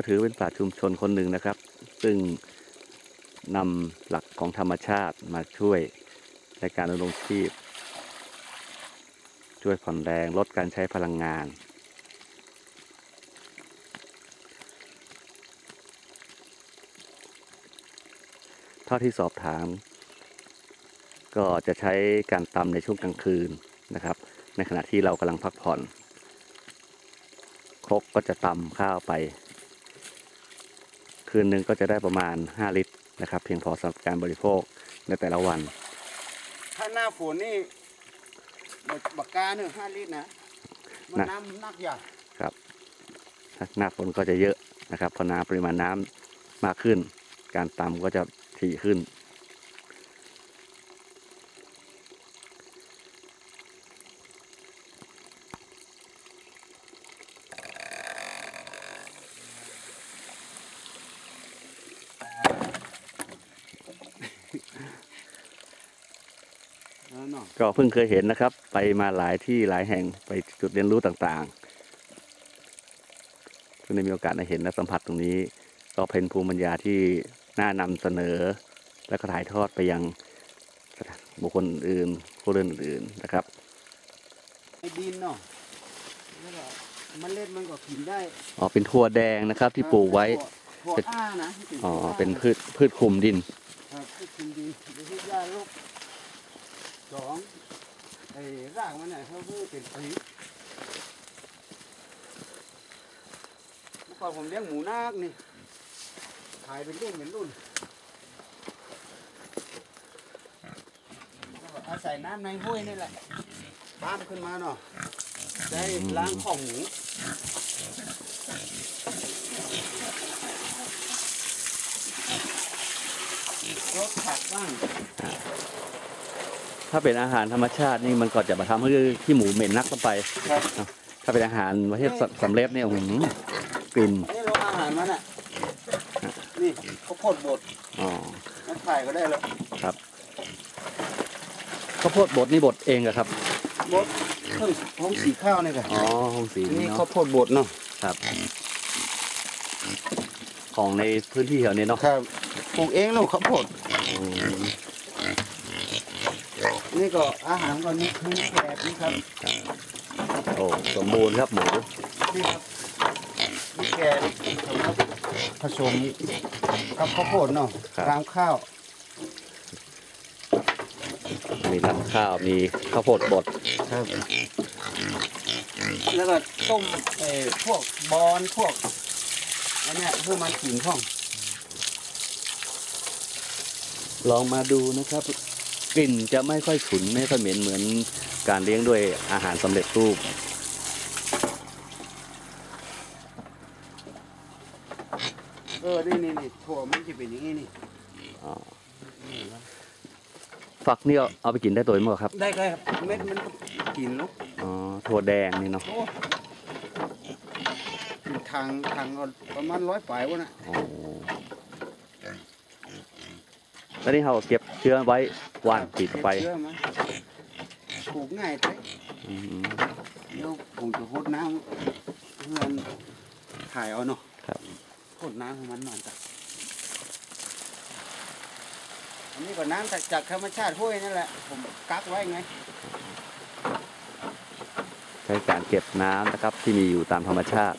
ก็ถือเป็นปราชุมชนคนหนึ่งนะครับ ซึ่งนำหลักของธรรมชาติมาช่วยในการดำรงชีพ ช่วยผ่อนแรงลดการใช้พลังงาน เท่าที่สอบถาม ก็จะใช้การตำในช่วงกลางคืนนะครับ ในขณะที่เรากำลังพักผ่อน ครกก็จะตำข้าวไป คืนหนึ่งก็จะได้ประมาณ 5 ลิตรนะครับ เพียงพอสำหรับการบริโภคในแต่ละวัน ถ้าหน้าฝนนี่บักกาเนี่ยห้าลิตรนะมันนะน้ำนักใหญ่ครับถ้าหน้าฝนก็จะเยอะนะครับเพอน้ำปริมาณน้ำมากขึ้น การตำก็จะถี่ขึ้น แล้วเนาะ ก็เพิ่งเคยเห็นนะครับ ไปมาหลายที่หลายแห่งไปจุดเรียนรู้ต่างๆเพิ่งได้มีโอกาสได้เห็นและสัมผัสตรงนี้ ก็เป็นภูมิปัญญาที่น่านำเสนอ และก็ถ่ายทอดไปยังบุคคลอื่นผู้เรือนอื่นๆนะครับไอ้ดินเนาะแล้วก็มันเล็ดมันก็กินได้อ๋อเป็นถั่วแดงนะครับที่ปลูกไว้ถั่วถั่วอ้านะที่อ๋อถั่วาเป็นพืชพืชคลุมดินครับพืชกินดินไปที่ยาลูก สองไอ้รากมันเนี่ยเขาเพื่อเป็นปุ๋ยเมื่อก่อนผมเลี้ยงหมูนาคนี่ขายเป็นรุ่นเป็นรุ่นอาศัยน้ำในห้วยนี่แหละบ้านขึ้นมาเนาะได้ล้างของหมูรสผักบ้าง ถ้าเป็นอาหารธรรมชาตินี่มันก็จะมาทำให้ขี้หมูเหม็นนักเข้าไปครับถ้าเป็นอาหารประเภทสสำเร็จเนี่ยอื้อหือกลิ่นนี่เราอาหารมันอะนี่ข้าวโพดบดอ๋อมันถ่ายก็ได้แล้วครับข้าวโพดบดนี่บดเองเหรอครับบดเพิ่งท้องสีข้าวนี่กันอ๋อห้องสีนี่นี่ข้าเนาะวโพดบดเนาะครับ ของในพื้นที่แถวนี้เนาะครับปลูกเองลูกข้าวโพดอืม นี่ก็อาหารก็นี่คือแกบนี่ครับโอ้สมบูรณ์ครับหมูนี่ครับนี่แกบสำหรับผสมกับข้าวโพดเนาะรามข้าว มีลำข้าวมีข้าวโพดบดครับแล้วก็ต้มเอ่อพวกบอนพวกอันเนี้ยเพื่อมันกินท่อง ลองมาดูนะครับ กลิ่นจะไม่ค่อยฉุนไม่ค่อยเหม็นเหมือนการเลี้ยงด้วยอาหารสำเร็จรูปเออ นี่นี่นี่ถั่วมันจะเป็นอย่างนี้นี่อ๋อฝักนี่เอาเอาไปกินได้ตัวมั้งครับ ได้ได้ครับเม็ดมันก็กินลูกอ๋อถั่วแดงนี่เนาะโอ้ทางทางก็ประมาณร้อยปลายวะนะอ๋อแล้วนี่เราเก็บ เชื้อไว้หว่านปิดไปเชื่อไหมปลูกง่ายไปอืมแล้วผมจะหดน้ำเพื่อนถ่ายเอาเนาะครับหดน้ำให้มันหน่อยจ้ะอันนี้ก็น้ำจากจากธรรมชาติห้วยนั่นแหละ ผมกักไว้ไง ใช้การเก็บน้ำนะครับที่มีอยู่ตามธรรมชาติ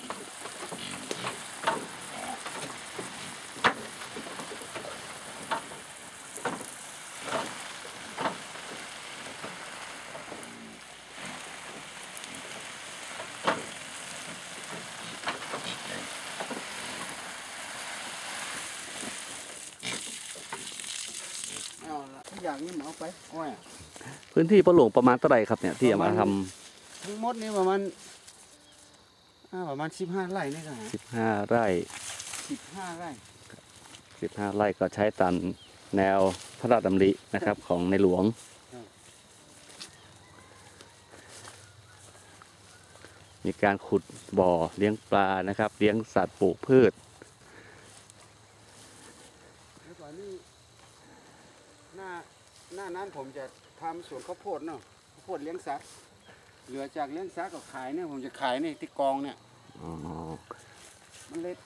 เอาละทุก อย่างนี่หมเอาไปอ้อยอะพื้นที่ปะหลวงประมาณเท่าไหร่ครับเนี่ยที่เอามาทำทั้งหมดนี่ประมาณอ่าประมาณสิบห้าไร่นี่ก็สิบห้าไร่สิบห้าไร่สิบห้าไร่ก็ใช้ตามแนวพระราชดำรินะครับ ของในหลวง มีการขุดบ่อเลี้ยงปลานะครับ เลี้ยงสัตว์ปลูกพืช สวนข้าวโพดเนาะข้าวโพดเลี้ยงสัตว์เหลือจากเลี้ยงสัตว์ก็ขายเนี่ยผมจะขายเนี่ยที่กองเนี่ยมันเล็ด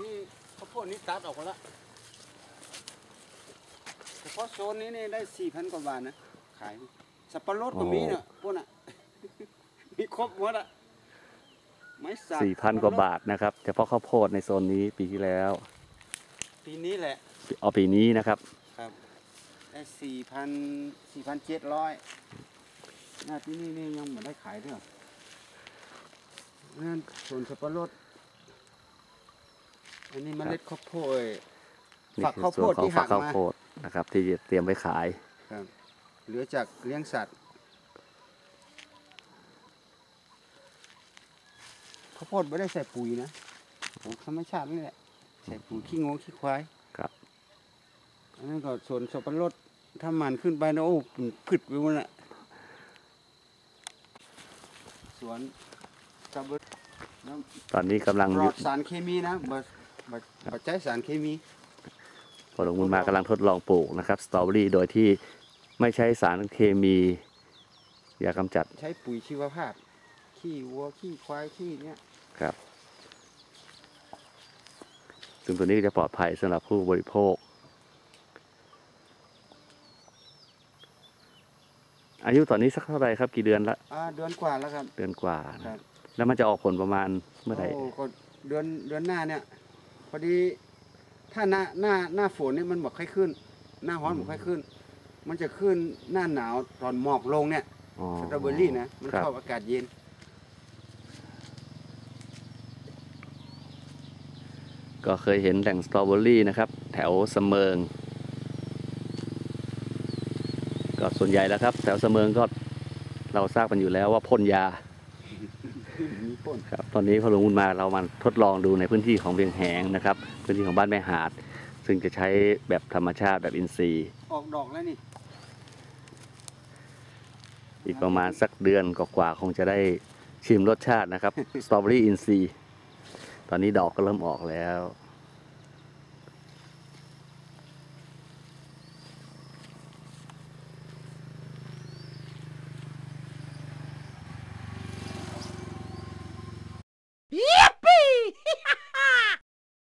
นี่ข้าวโพดนี่ตัดออกแล้วเฉพาะโซนนี้นี่ได้สี่พันกว่าบาทนะ ขาย สับปะรดก็มีเนาะพวกน่ะ มีครบหมดอะ ไม้สักสี่พันกว่าบาทนะครับเฉพาะข้าวโพดในโซนนี้ปีที่แล้ว ปีนี้แหละเอาปีนี้นะครับครับได้สี่พันสี่พันเจ็ดร้อยหน้าที่นี่นี่ยังไม่ได้ขายด้วยนั่นส่วนสับปะรดอันนี้เมล็ดข้าวโพดนี่ฝักคือข้าวโพส่วนดของที่ฝักหักมาข้าวโพดนะครับ ที่จะเตรียมไว้ขายครับเหลือจากเลี้ยงสัตว์ข้าว โพดไม่ได้ใส่ปุ๋ยนะปลูกธรรมชาตินี่แหละใส่ปุ๋ยขี้งูขี้ควายครับอันนั้นก็ส่วนสับปะรดถ้ามันขึ้นไปนะโอ้พืชไปหมดละสวนสับปะรดแล้วตอนนี้กำลังปลอดสารเคมีนะบ่บ่บ่ใช้สารเคมีพอหลวงบุญมากำลังทดลองปลูกนะครับสตรอเบอรี่โดยที่ไม่ใช้สารเคมียากำจัด ใช้ปุ๋ยชีวภาพ ขี้วัวขี้ควายขี้เนี้ย ครับ ซึ่งตัวนี้ก็จะปลอดภัยสำหรับผู้บริโภค อายุตอนนี้สักเท่าไหร่ครับ กี่เดือนละอ่าเดือนกว่าแล้วครับ เดือนกว่านะครับแล้วมันจะออกผลประมาณเมื่อไหร่โอ้ก็เดือนเดือนหน้าเนี่ยพอดีถ้าหน้าหน้าหน้าฝนเนี่ยมันบอกค่อยขึ้น หน้าร้อนบอกค่อยขึ้น มันจะขึ้นหน้าหนาวตอนหมอกลงเนี่ยอ๋อสตรอเบอรี่นะมันครับชอบอากาศเย็น ก็เคยเห็นแหล่งสตรอเบอรี่นะครับ แถวเสมิง ก็ส่วนใหญ่แล้วครับ แถวเสมิงก็เราทราบกันอยู่แล้วว่าพ่นยามีพ่นครับตอนนี้พอหลวงบุญมาเรามาทดลองดูในพื้นที่ของเวียงแหงนะครับ พื้นที่ของบ้านแม่หาด ซึ่งจะใช้แบบธรรมชาติแบบอินทรีย์ ออกดอกแล้วนี่ อีกประมาณสักเดือนกว่าๆคงจะได้ชิมรสชาตินะครับสตรอเบอรี่อินทรีย์ ตอนนี้ดอกก็เริ่มออกแล้ว